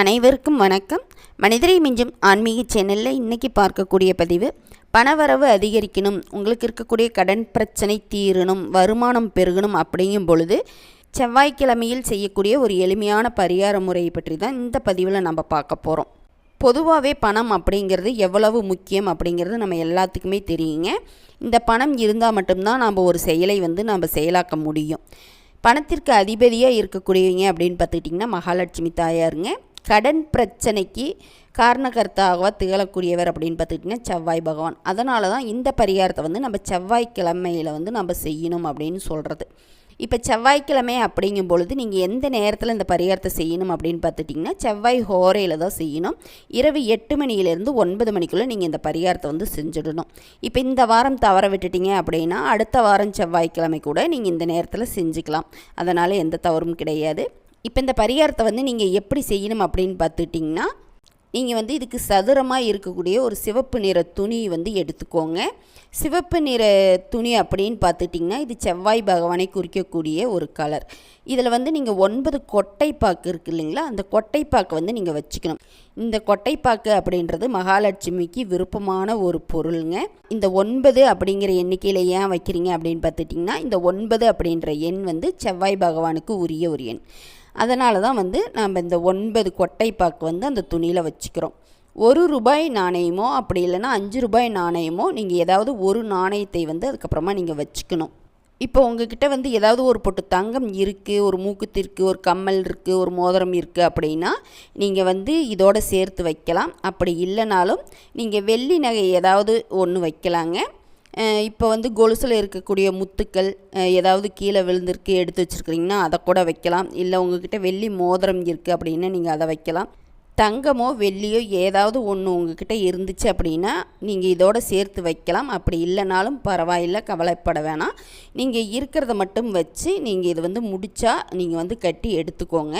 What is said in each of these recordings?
அனைவருக்கும் வணக்கம். மனிதரை மிஞ்சும் ஆன்மீக சேனலில் இன்றைக்கி பார்க்கக்கூடிய பதிவு பணவரவு அதிகரிக்கணும் உங்களுக்கு இருக்கக்கூடிய கடன் பிரச்சனை தீரணும் வருமானம் பெருகணும் அப்படிங்கும் பொழுது செவ்வாய்க்கிழமையில் செய்யக்கூடிய ஒரு எளிமையான பரிகார முறையை பற்றி தான் இந்த பதிவில் நம்ம பார்க்க போகிறோம் பொதுவாகவே பணம் அப்படிங்கிறது எவ்வளவு முக்கியம் அப்படிங்கிறது நம்ம எல்லாத்துக்குமே தெரியுங்க. இந்த பணம் இருந்தால் மட்டும்தான் நம்ம ஒரு செயலை வந்து நம்ம செயலாக்க முடியும். பணத்திற்கு அதிபதியாக இருக்கக்கூடியவங்க அப்படின்னு பார்த்துக்கிட்டிங்கன்னா மகாலட்சுமி தாயாருங்க. கடன் பிரச்சனைக்கு காரணகர்த்தாவாக திகழக்கூடியவர் அப்படின்னு பார்த்துக்கிட்டிங்கன்னா செவ்வாய் பகவான். அதனால தான் இந்த பரிகாரத்தை வந்து நம்ம செவ்வாய்க்கிழமையில் வந்து நம்ம செய்யணும் அப்படின்னு சொல்கிறது இப்போ செவ்வாய்க்கிழமை அப்படிங்கும் பொழுது நீங்கள் எந்த நேரத்தில் இந்த பரிகாரத்தை செய்யணும் அப்படின்னு பார்த்துட்டிங்கன்னா செவ்வாய் ஹோரையில் தான் செய்யணும். இரவு எட்டு மணியிலேருந்து ஒன்பது மணிக்குள்ளே நீங்கள் இந்த பரிகாரத்தை வந்து செஞ்சிடணும். இப்போ இந்த வாரம் தவற விட்டுட்டீங்க அப்படின்னா அடுத்த வாரம் செவ்வாய்க்கிழமை கூட நீங்கள் இந்த நேரத்தில் செஞ்சுக்கலாம். அதனால் எந்த தவறும் கிடையாது. இப்போ இந்த பரிகாரத்தை வந்து நீங்கள் எப்படி செய்யணும் அப்படின்னு பார்த்துட்டிங்கன்னா நீங்கள் வந்து இதுக்கு சதுரமாக இருக்கக்கூடிய ஒரு சிவப்பு நிற துணி வந்து எடுத்துக்கோங்க. சிவப்பு நிற துணி அப்படின்னு பார்த்துட்டிங்கன்னா இது செவ்வாய் பகவானை குறிக்கக்கூடிய ஒரு கலர் இதில் வந்து நீங்கள் ஒன்பது கொட்டைப்பாக்கு இருக்குது இல்லைங்களா அந்த கொட்டைப்பாக்கு வந்து நீங்கள் வச்சுக்கணும். இந்த கொட்டைப்பாக்கு அப்படின்றது மகாலட்சுமிக்கு விருப்பமான ஒரு பொருளுங்க. இந்த ஒன்பது அப்படிங்கிற எண்ணிக்கையில் ஏன் வைக்கிறீங்க அப்படின்னு பார்த்துட்டிங்கன்னா இந்த ஒன்பது அப்படின்ற எண் வந்து செவ்வாய் பகவானுக்கு உரிய ஒரு எண். அதனால தான் வந்து நாம் இந்த ஒன்பது கொட்டைப்பாக்கு வந்து அந்த துணியில் வச்சுக்கிறோம். ஒரு ரூபாய் நாணயமோ அப்படி இல்லைன்னா அஞ்சு ரூபாய் நாணயமோ நீங்கள் ஏதாவது ஒரு நாணயத்தை வந்து அதுக்கப்புறமா நீங்கள் வச்சுக்கணும். இப்போ உங்ககிட்ட வந்து ஏதாவது ஒரு பொட்டு தங்கம் இருக்குது ஒரு மூக்குத்தி இருக்குது ஒரு கம்மல் இருக்குது ஒரு மோதிரம் இருக்குது அப்படின்னா நீங்கள் வந்து இதோடு சேர்த்து வைக்கலாம். அப்படி இல்லைனாலும் நீங்கள் வெள்ளி நகை ஏதாவது ஒன்று வைக்கலாங்க. இப்போ வந்து கொலுசில் இருக்கக்கூடிய முத்துக்கள் ஏதாவது கீழே விழுந்திருக்கு எடுத்து வச்சுருக்கிறீங்கன்னா அதை கூட வைக்கலாம். இல்லை உங்கள்கிட்ட வெள்ளி மோதிரம் இருக்குது அப்படின்னா நீங்கள் அதை வைக்கலாம். தங்கமோ வெள்ளியோ ஏதாவது ஒன்று உங்ககிட்ட இருந்துச்சு அப்படின்னா நீங்கள் இதோட சேர்த்து வைக்கலாம். அப்படி இல்லைனாலும் பரவாயில்ல கவலைப்பட வேணாம். நீங்கள் இருக்கிறத மட்டும் வச்சு நீங்கள் இது வந்து முடித்தா நீங்கள் வந்து கட்டி எடுத்துக்கோங்க.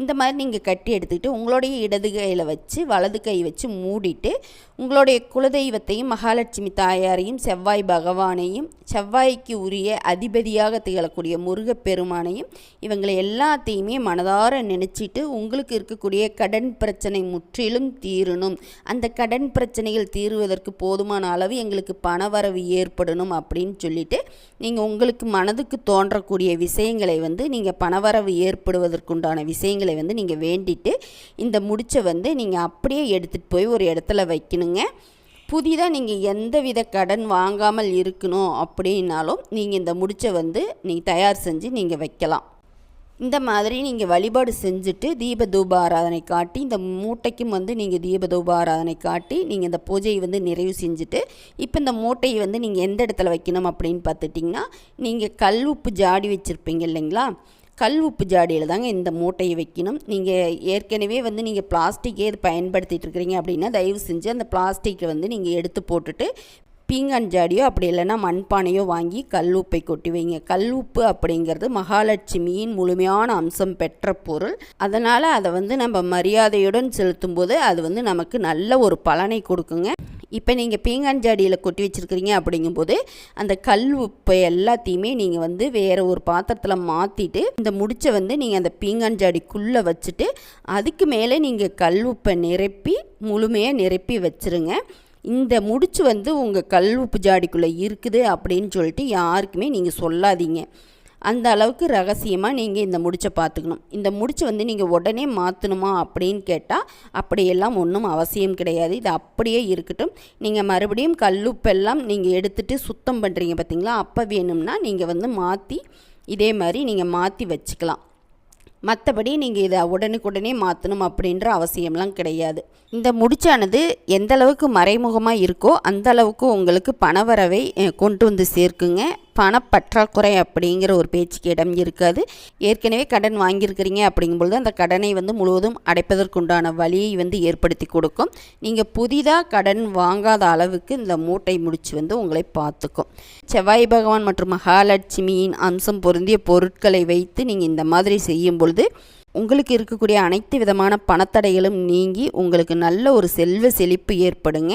இந்த மாதிரி நீங்கள் கட்டி எடுத்துக்கிட்டு உங்களுடைய இடது கையில் வச்சு வலது கை வச்சு மூடிட்டு உங்களுடைய குலதெய்வத்தையும் மகாலட்சுமி தாயாரையும் செவ்வாய் பகவானையும் செவ்வாய்க்கு உரிய அதிபதியாக திகழக்கூடிய முருகப்பெருமானையும் இவங்களை எல்லாத்தையுமே மனதார நினச்சிட்டு உங்களுக்கு இருக்கக்கூடிய கடன் பிரச்சனை பிரச்சனை முற்றிலும் தீரணும். அந்த கடன் பிரச்சனைகள் தீருவதற்கு போதுமான அளவு எங்களுக்கு பணவரவு ஏற்படணும் அப்படின்னு சொல்லிட்டு நீங்கள் உங்களுக்கு மனதுக்கு தோன்றக்கூடிய விஷயங்களை வந்து நீங்கள் பணவரவு ஏற்படுவதற்குண்டான விஷயங்களை வந்து நீங்கள் வேண்டிட்டு இந்த முடிச்சை வந்து நீங்கள் அப்படியே எடுத்துகிட்டு போய் ஒரு இடத்துல வைக்கணுங்க. புதிதாக நீங்கள் எந்த வித கடன் வாங்காமல் இருக்கணும் அப்படின்னாலும் நீங்கள் இந்த முடிச்சை வந்து நீங்கள் தயார் செஞ்சு நீங்கள் வைக்கலாம். இந்த மாதிரி நீங்கள் வழிபாடு செஞ்சுட்டு தீப தூப ஆராதனை காட்டி இந்த மூட்டைக்கும் வந்து நீங்கள் தீப தூப ஆராதனை காட்டி நீங்கள் இந்த பூஜையை வந்து நிறைவு செஞ்சுட்டு இப்போ இந்த மூட்டையை வந்து நீங்கள் எந்த இடத்துல வைக்கணும் அப்படின்னு பார்த்துட்டிங்கன்னா நீங்கள் கல் உப்பு ஜாடி வச்சுருப்பீங்க இல்லைங்களா? கல் உப்பு ஜாடியில் தாங்க இந்த மூட்டையை வைக்கணும். நீங்கள் ஏற்கனவே வந்து நீங்கள் பிளாஸ்டிக்கே இது பயன்படுத்திகிட்டு இருக்கிறீங்க அப்படின்னா தயவு செஞ்சு அந்த பிளாஸ்டிக்கை வந்து நீங்கள் எடுத்து போட்டுட்டு பீங்கான் ஜாடியோ அப்படி இல்லைன்னா மண்பானையோ வாங்கி கல் உப்பை கொட்டி வைங்க. கல் உப்பு அப்படிங்கிறது மகாலட்சுமியின் முழுமையான அம்சம் பெற்ற பொருள். அதனால் அதை வந்து நம்ம மரியாதையுடன் செலுத்தும் போது அது வந்து நமக்கு நல்ல ஒரு பலனை கொடுக்குங்க. இப்போ நீங்கள் பீங்கான் ஜாடியில் கொட்டி வச்சுருக்கிறீங்க அப்படிங்கும்போது அந்த கல் உப்பை எல்லாத்தையுமே நீங்கள் வந்து வேறு ஒரு பாத்திரத்தில் மாற்றிட்டு இந்த முடிச்சை வந்து நீங்கள் அந்த பீங்கான் ஜாடிக்குள்ளே வச்சுட்டு அதுக்கு மேலே நீங்கள் கல் உப்பை நிரப்பி முழுமையாக நிரப்பி வச்சுருங்க. இந்த முடிச்சு வந்து உங்கள் கல் உப்பு ஜாடிக்குள்ளே இருக்குது அப்படின்னு சொல்லிட்டு யாருக்குமே நீங்கள் சொல்லாதீங்க. அந்த அளவுக்கு ரகசியமாக நீங்கள் இந்த முடிச்சை பார்த்துக்கணும் இந்த முடிச்சை வந்து நீங்கள் உடனே மாற்றணுமா அப்படின்னு கேட்டால் அப்படியெல்லாம் ஒன்றும் அவசியம் கிடையாது. இது அப்படியே இருக்கட்டும். நீங்கள் மறுபடியும் கல்லுப்பெல்லாம் நீங்கள் எடுத்துகிட்டு சுத்தம் பண்ணுறீங்க பார்த்தீங்களா அப்போ வேணும்னா நீங்கள் வந்து மாற்றி இதே மாதிரி நீங்கள் மாற்றி வச்சுக்கலாம். மற்றபடி நீங்கள் இதை உடனுக்குடனே மாற்றணும் அப்படின்ற அவசியம்லாம் கிடையாது. இந்த முடிச்சானது எந்த அளவுக்கு மறைமுகமாக இருக்கோ அந்த அளவுக்கு உங்களுக்கு பணவரவை கொண்டு வந்து சேர்க்குங்க. பணப்பற்றாக்குறை அப்படிங்கிற ஒரு பேச்சுக்கு இடம் இருக்காது. ஏற்கனவே கடன் வாங்கியிருக்கிறீங்க அப்படிங்கும்பொழுது அந்த கடனை வந்து முழுவதும் அடைப்பதற்குண்டான வழியை வந்து ஏற்படுத்தி கொடுக்கும். நீங்கள் புதிதாக கடன் வாங்காத அளவுக்கு இந்த மூட்டை முடிச்சு வந்து உங்களை பார்த்துக்கும். செவ்வாய் பகவான் மற்றும் மகாலட்சுமியின் அம்சம் பொருந்திய பொருட்களை வைத்து நீங்கள் இந்த மாதிரி செய்யும் பொழுது உங்களுக்கு இருக்கக்கூடிய அனைத்து விதமான பணத்தடைகளும் நீங்கி உங்களுக்கு நல்ல ஒரு செல்வ செழிப்பு ஏற்படுங்க.